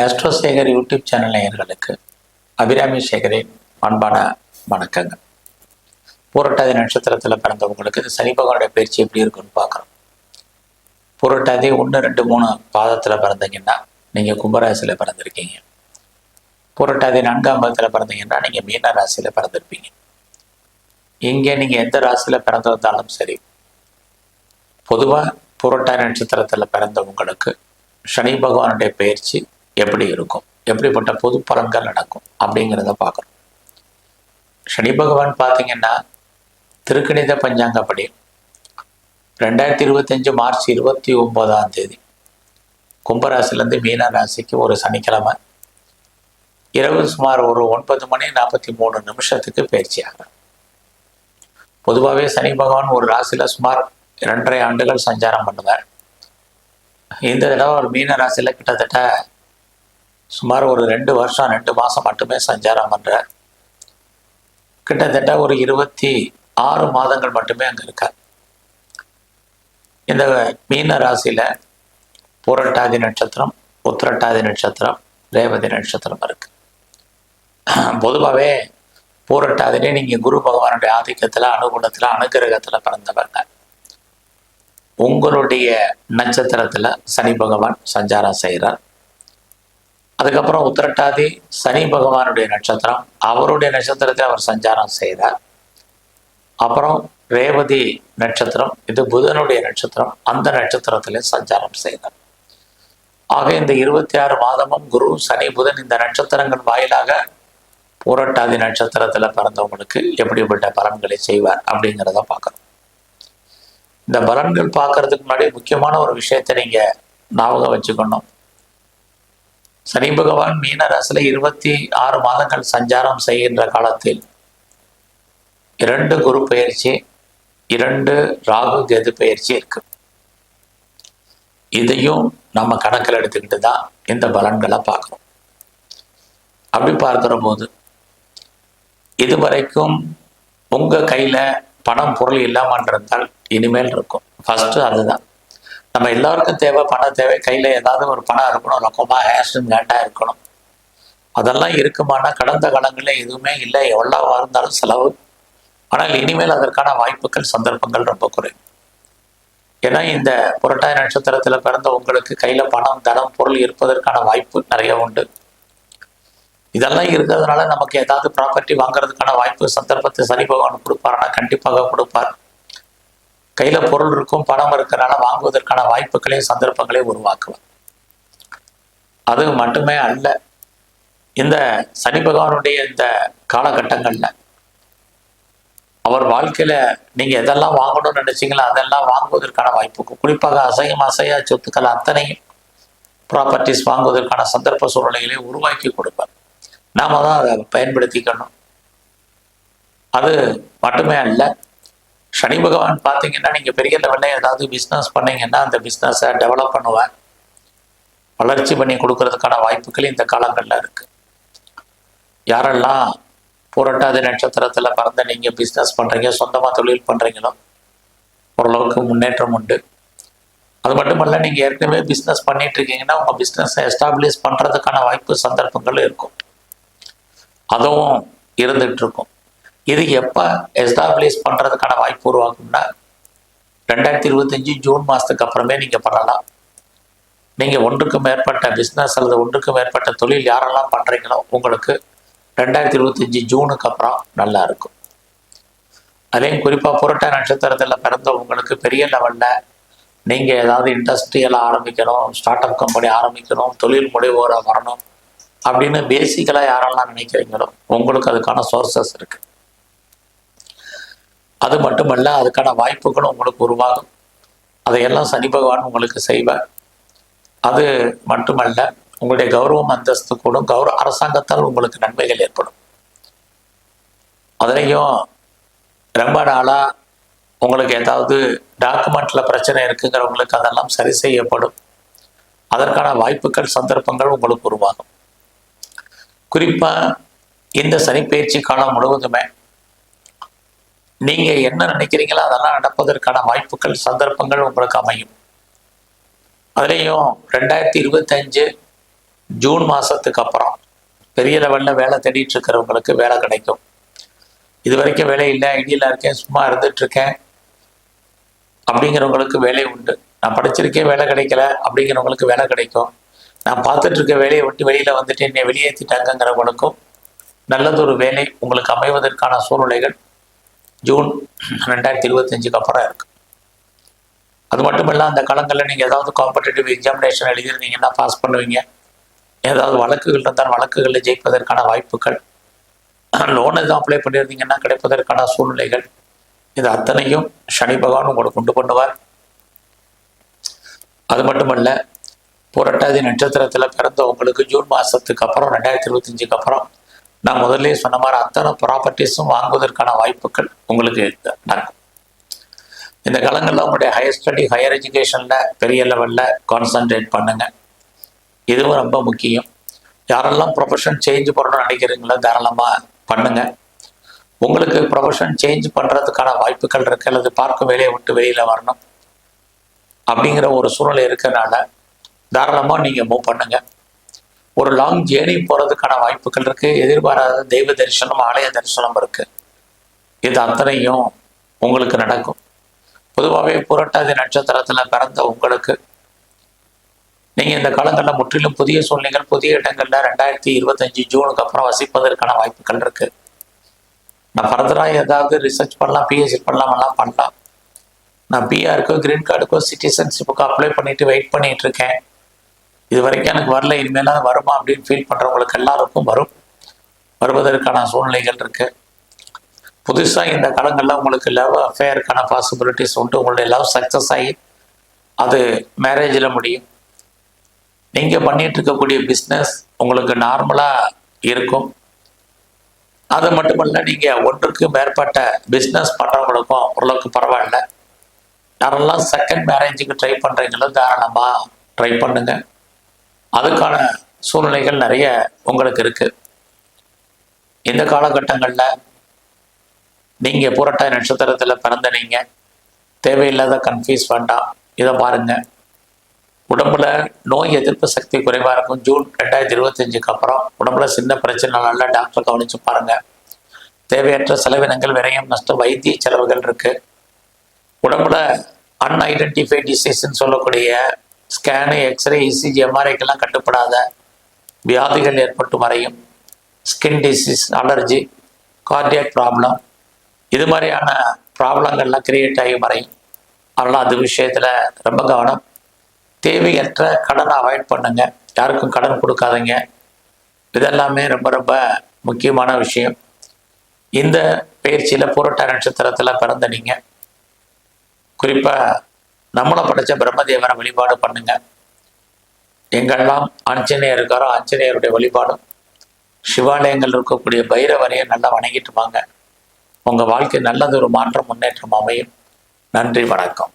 ஆஸ்ட்ரோசேகர் YouTube channel நேயர்களுக்கு அபிராமி சேகரின் அன்பான வணக்கங்கள். பூரட்டாதி நட்சத்திரத்தில் பிறந்தவங்களுக்கு இந்த சனி பகவானுடைய பயிற்சி எப்படி இருக்குன்னு பார்க்குறோம். பூரட்டாதி ஒன்று ரெண்டு மூணு பாதத்தில் பிறந்தீங்கன்னா நீங்கள் கும்பராசியில் பிறந்திருக்கீங்க. பூரட்டாதி நான்காம் பாதத்தில் பிறந்தீங்கன்னா நீங்கள் மீன ராசியில் பிறந்திருப்பீங்க. இங்கே நீங்கள் எந்த ராசியில் பிறந்திருந்தாலும் சரி பொதுவாக புரட்டாதி நட்சத்திரத்தில் பிறந்தவங்களுக்கு சனி பகவானுடைய பயிற்சி எப்படி இருக்கும்? எப்படிப்பட்ட பொது பலன்கள் நடக்கும்? அப்படிங்கிறத பார்க்குறோம் சனி பகவான் பார்த்தீங்கன்னா திருக்கணித பஞ்சாங்கப்படி ரெண்டாயிரத்தி இருபத்தஞ்சு மார்ச் இருபத்தி ஒம்போதாம் தேதி கும்பராசிலேருந்து மீன ராசிக்கு ஒரு சனிக்கிழமை. இரவு சுமார் ஒரு ஒன்பது மணி நாற்பத்தி மூணு நிமிஷத்துக்கு பயிற்சி ஆகிறார் பொதுவாகவே சனி பகவான் ஒரு ராசியில் சுமார் இரண்டரை ஆண்டுகள் சஞ்சாரம் பண்ணுவார். இந்த தடவை ஒரு மீன ராசியில் கிட்டத்தட்ட சுமார் ஒரு ரெண்டு வருஷம் ரெண்டு மாதம் மட்டுமே சஞ்சாரம் பண்ணுறார் கிட்டத்தட்ட ஒரு இருபத்தி ஆறு மாதங்கள் மட்டுமே அங்கே இருக்கார் இந்த மீன ராசியில் பூரட்டாதி நட்சத்திரம் உத்திரட்டாதி நட்சத்திரம் ரேவதி நட்சத்திரம் இருக்கு. பொதுவாகவே பூரட்டாதிலே நீங்கள் குரு பகவானுடைய ஆதிக்கத்தில் அனுகுணத்தில் அனுகிரகத்தில் பிறந்தவங்க உங்களுடைய நட்சத்திரத்தில் சனி பகவான் சஞ்சாரம் செய்கிறார் அதுக்கப்புறம் உத்திரட்டாதி சனி பகவானுடைய நட்சத்திரம். அவருடைய நட்சத்திரத்தை அவர் சஞ்சாரம் செய்தார். அப்புறம் ரேவதி நட்சத்திரம் இது புதனுடைய நட்சத்திரம் அந்த நட்சத்திரத்திலே சஞ்சாரம் செய்தார். ஆக இந்த இருபத்தி ஆறு மாதமும் குரு சனி புதன் இந்த நட்சத்திரங்கள் வாயிலாக பூரட்டாதி நட்சத்திரத்தில் பிறந்தவங்களுக்கு எப்படிப்பட்ட பலன்களை செய்வார் அப்படிங்கிறத பார்க்குறோம். இந்த பலன்கள் பார்க்கறதுக்கு முன்னாடி முக்கியமான ஒரு விஷயத்தை நீங்க ஞாபகம் வச்சுக்கணும். சனி பகவான் மீனராசில இருபத்தி ஆறு மாதங்கள் சஞ்சாரம் செய்கின்ற காலத்தில் இரண்டு குரு பயிற்சி இரண்டு ராகு கேது பயிற்சி இருக்கு. இதையும் நம்ம கணக்கில் எடுத்துக்கிட்டு தான் இந்த பலன்களை பார்க்குறோம். அப்படி பார்க்குற போது இதுவரைக்கும் உங்க கையில பணம் பொருள் இல்லாமல் இருந்தால் இனிமேல் இருக்கும். ஃபஸ்ட்டு அதுதான். நம்ம எல்லாருக்கும் தேவை பணம் தேவை. கையில் ஏதாவது ஒரு பணம் இருக்கணும். ரொக்கமாக ஹேஷன் கேண்டாக இருக்கணும். அதெல்லாம் இருக்குமானா கடந்த காலங்களில் எதுவுமே இல்லை. எவ்வளோ இருந்தாலும் செலவு. ஆனால் இனிமேல் அதற்கான வாய்ப்புகள் சந்தர்ப்பங்கள் ரொம்ப குறைவு. ஏன்னா இந்த புரட்டாய நட்சத்திரத்தில் பிறந்த உங்களுக்கு கையில் பணம் தனம் பொருள் இருப்பதற்கான வாய்ப்பு நிறைய உண்டு. இதெல்லாம் இருக்கிறதுனால நமக்கு ஏதாவது ப்ராப்பர்ட்டி வாங்குறதுக்கான வாய்ப்பு சந்தர்ப்பத்தை சனி பகவான் கொடுப்பாருன்னா கண்டிப்பாக கொடுப்பார். கையில பொருள் இருக்கும் பணம் இருக்கிறனால வாங்குவதற்கான வாய்ப்புகளையும் சந்தர்ப்பங்களையும் உருவாக்குவார். அது மட்டுமே அல்ல இந்த சனி பகவானுடைய இந்த காலகட்டங்கள்ல அவர் வாழ்க்கையில நீங்க எதெல்லாம் வாங்கணும்னு நினைச்சீங்களோ அதெல்லாம் வாங்குவதற்கான வாய்ப்பு குறிப்பாக அசையும் அசையா சொத்துக்கள் அத்தனையும் ப்ராப்பர்ட்டிஸ் வாங்குவதற்கான சந்தர்ப்ப சூழ்நிலைகளை உருவாக்கி கொடுப்பார். நாம தான் அதை பயன்படுத்திக்கணும். அது மட்டுமே அல்ல சனி பகவான் பார்த்தீங்கன்னா நீங்கள் பெரிய லெவலில் ஏதாவது பிஸ்னஸ் பண்ணீங்கன்னா அந்த பிஸ்னஸை டெவலப் பண்ணுவேன் வளர்ச்சி பண்ணி கொடுக்கறதுக்கான வாய்ப்புகள் இந்த காலங்களில் இருக்குது யாரெல்லாம் புரட்டாதி நட்சத்திரத்தில் பிறந்த நீங்கள் பிஸ்னஸ் பண்ணுறீங்க சொந்தமாக தொழில் பண்ணுறீங்களோ ஓரளவுக்கு முன்னேற்றம் உண்டு. அது மட்டுமல்ல நீங்கள் ஏற்கனவே பிஸ்னஸ் பண்ணிகிட்ருக்கீங்கன்னா உங்கள் பிஸ்னஸை எஸ்டாப்ளிஷ் பண்ணுறதுக்கான வாய்ப்பு சந்தர்ப்பங்கள் இருக்கும். அதுவும் இருந்துகிட்ருக்கும் இது எப்போ எஸ்டாப்ளிஷ் பண்ணுறதுக்கான வாய்ப்பு உருவாகும்னா ரெண்டாயிரத்தி இருபத்தஞ்சி ஜூன் மாதத்துக்கு அப்புறமே நீங்கள் பண்ணலாம். நீங்கள் ஒன்றுக்கு மேற்பட்ட பிஸ்னஸ் அல்லது ஒன்றுக்கு மேற்பட்ட தொழில் யாரெல்லாம் பண்ணுறீங்களோ உங்களுக்கு ரெண்டாயிரத்தி இருபத்தஞ்சி ஜூனுக்கு அப்புறம் நல்லா இருக்கும். அதையும் குறிப்பாக புரட்ட நட்சத்திரத்தில் பிறந்த உங்களுக்கு பெரிய லெவலில் நீங்கள் ஏதாவது இண்டஸ்ட்ரியலாக ஆரம்பிக்கணும் ஸ்டார்ட் அப் கம்பெனி ஆரம்பிக்கணும் தொழில் முனைவோராக வரணும் அப்படின்னு பேசிக்கலாக யாரெல்லாம் நினைக்கிறீங்களோ உங்களுக்கு அதுக்கான சோர்சஸ் இருக்குது அது மட்டுமல்ல அதுக்கான வாய்ப்புகளும் உங்களுக்கு உருவாகும். அதையெல்லாம் சனி பகவான் உங்களுக்கு செய்வார். அது மட்டுமல்ல உங்களுடைய கௌரவம் அந்தஸ்து கூடும். கௌரவ அரசாங்கத்தால் உங்களுக்கு நன்மைகள் ஏற்படும். அதுலேயும் ரொம்ப நாளாக உங்களுக்கு ஏதாவது டாக்குமெண்ட்டில் பிரச்சனை இருக்குங்கிறவங்களுக்கு அதெல்லாம் சரி செய்யப்படும். அதற்கான வாய்ப்புகள் சந்தர்ப்பங்கள் உங்களுக்கு உருவாகும். குறிப்பாக இந்த சனிப்பயிற்சி காலம் முழுவதுமே நீங்க என்ன நினைக்கிறீங்களோ அதெல்லாம் நடப்பதற்கான வாய்ப்புகள் சந்தர்ப்பங்கள் உங்களுக்கு அமையும். அதுலேயும் ரெண்டாயிரத்தி இருபத்தஞ்சு ஜூன் மாதத்துக்கு அப்புறம் பெரிய லெவலில் வேலை தேடிட்டு இருக்கிறவங்களுக்கு வேலை கிடைக்கும். இது வரைக்கும் வேலை இல்லை ஐடியில் இருக்கேன் சும்மா இருந்துட்டு இருக்கேன் அப்படிங்கிறவங்களுக்கு வேலை உண்டு. நான் படிச்சிருக்கேன் வேலை கிடைக்கல அப்படிங்கிறவங்களுக்கு வேலை கிடைக்கும். நான் பார்த்துட்டு இருக்க வேலையை விட்டு வெளியில் வந்துட்டு என்னை வெளியேற்றிட்டாங்கங்கிறவங்களுக்கும் நல்லதொரு வேலை உங்களுக்கு அமைவதற்கான சூழ்நிலைகள் ஜூன் ரெண்டாயிரத்தி இருபத்தஞ்சுக்கு அப்புறம் இருக்கு. அது மட்டும் இல்லை அந்த காலங்களில் நீங்கள் ஏதாவது காம்படிட்டிவ் எக்ஸாமினேஷன் எழுதியிருந்தீங்கன்னா பாஸ் பண்ணுவீங்க. ஏதாவது வழக்குகள் இருந்தால் வழக்குகளில் ஜெயிப்பதற்கான வாய்ப்புகள். லோன் எதுவும் அப்ளை பண்ணியிருந்தீங்கன்னா கிடைப்பதற்கான சூழ்நிலைகள். இது அத்தனையும் சனி பகவான் உங்களுக்கு கொண்டு பண்ணுவார். அது மட்டுமல்ல புரட்டாதி நட்சத்திரத்தில் பிறந்த உங்களுக்கு ஜூன் மாதத்துக்கு அப்புறம் ரெண்டாயிரத்தி இருபத்தஞ்சுக்கு அப்புறம் நான் முதல்ல சொன்ன மாதிரி அத்தனை ப்ராப்பர்ட்டிஸும் வாங்குவதற்கான வாய்ப்புகள் உங்களுக்கு நடக்கும். இந்த காலங்களில் உங்களுடைய ஹையர் ஸ்டடி ஹையர் எஜுகேஷனில் பெரிய லெவலில் கான்சன்ட்ரேட் பண்ணுங்க. இதுவும் ரொம்ப முக்கியம். யாரெல்லாம் ப்ரொஃபஷன் சேஞ்ச் பண்ணணும்னு நினைக்கிறீங்களோ தாராளமாக பண்ணுங்க. உங்களுக்கு ப்ரொஃபஷன் சேஞ்ச் பண்ணுறதுக்கான வாய்ப்புகள் இருக்கு. அல்லது பார்க்கும் வேலையை விட்டு வெளியில் வரணும். அப்படிங்கிற ஒரு சூழ்நிலை இருக்கிறனால தாராளமாக நீங்கள் மூவ் பண்ணுங்கள் ஒரு லாங் ஜேர்னி போகிறதுக்கான வாய்ப்புகள் இருக்குது எதிர்பாராத தெய்வ தரிசனம் ஆலய தரிசனம் இருக்குது இது அத்தனையும் உங்களுக்கு நடக்கும். பொதுவாகவே புரட்டாதி நட்சத்திரத்தில் பிறந்த உங்களுக்கு நீங்கள் இந்த காலங்களில் முற்றிலும் புதிய சூழ்நிலைகள் புதிய இடங்களில் ரெண்டாயிரத்தி இருபத்தஞ்சி ஜூனுக்கு அப்புறம் வசிப்பதற்கான வாய்ப்புகள் இருக்குது நான் ஃபர்தராக ஏதாவது ரிசர்ச் பண்ணலாம் பிஎஸ்சி பண்ணலாம் எல்லாம் பண்ணலாம். நான் பிஆருக்கோ கிரீன் கார்டுக்கோ சிட்டிசன்ஷிப்புக்கோ அப்ளை பண்ணிட்டு வெயிட் பண்ணிட்டு இருக்கேன். இது வரைக்கும் எனக்கு வரல இனிமேலாம் வருமா அப்படின்னு ஃபீல் பண்ணுறவங்களுக்கு எல்லாருக்கும் வரும். வருவதற்கான சூழ்நிலைகள் இருக்கு. புதுசாக இந்த காலங்களில் உங்களுக்கு லவ் அஃபேருக்கான பாசிபிலிட்டிஸ் உண்டு. உங்களுடைய லவ் சக்ஸஸ் ஆகி அது மேரேஜில் முடியும். நீங்கள் பண்ணிட்டு இருக்கக்கூடிய பிஸ்னஸ் உங்களுக்கு நார்மலாக இருக்கும். அது மட்டுமல்ல நீங்கள் ஒன்றுக்கு மேற்பட்ட பிஸ்னஸ் பண்ணுறவங்களுக்கும் ஓரளவுக்கு பரவாயில்ல. யாரெல்லாம் செகண்ட் மேரேஜுக்கு ட்ரை பண்ணுறீங்களோ தாராளமாக ட்ரை பண்ணுங்கள் அதுக்கான சூழ்நிலைகள் நிறைய உங்களுக்கு இருக்கு. இந்த காலகட்டங்களில் நீங்கள் புரட்டாய் நட்சத்திரத்தில் பிறந்த நீங்கள் தேவையில்லாத கன்ஃபியூஸ் வேண்டாம். இதை பாருங்க. உடம்புல நோய் எதிர்ப்பு சக்தி குறைவாக இருக்கும். ஜூன் ரெண்டாயிரத்தி இருபத்தஞ்சுக்கு அப்புறம் உடம்புல சின்ன பிரச்சனை நல்லா டாக்டர் கவனிச்சு பாருங்க. தேவையற்ற செலவினங்கள் விரயம் நஷ்டம் வைத்திய செலவுகள் இருக்கு. உடம்புல அன்ஐடென்டிஃபை டிசீஸ்ன்னு சொல்லக்கூடிய ஸ்கேனு எக்ஸ்ரே இசிஜி எம்ஆர்ஐக்கெல்லாம் கட்டுப்படாத வியாதிகள் ஏற்பட்டு மறையும். Skin disease allergy cardiac problem இது மாதிரியான ப்ராப்ளங்கள்லாம் கிரியேட் ஆகி மறையும். அதனால் அது விஷயத்தில் ரொம்ப கவனம். தேவையற்ற கடனை அவாய்ட் பண்ணுங்க. யாருக்கும் கடன் கொடுக்காதீங்க. இதெல்லாமே ரொம்ப ரொம்ப முக்கியமான விஷயம். இந்த பயிற்சியில் புரட்ட நட்சத்திரத்தில் பிறந்த நீங்கள் குறிப்பாக நம்மளை படைச்ச பிரம்மதேவனை வழிபாடு பண்ணுங்க. எங்கெல்லாம் ஆஞ்சநேயர் இருக்காரோ ஆஞ்சநேயருடைய வழிபாடும் சிவாலயங்கள் இருக்கக்கூடிய பைரவரையை நல்லா வணங்கிட்டு வாங்க. உங்கள் வாழ்க்கை நல்லது ஒரு மாற்றம் முன்னேற்றம் அமையும். நன்றி வணக்கம்.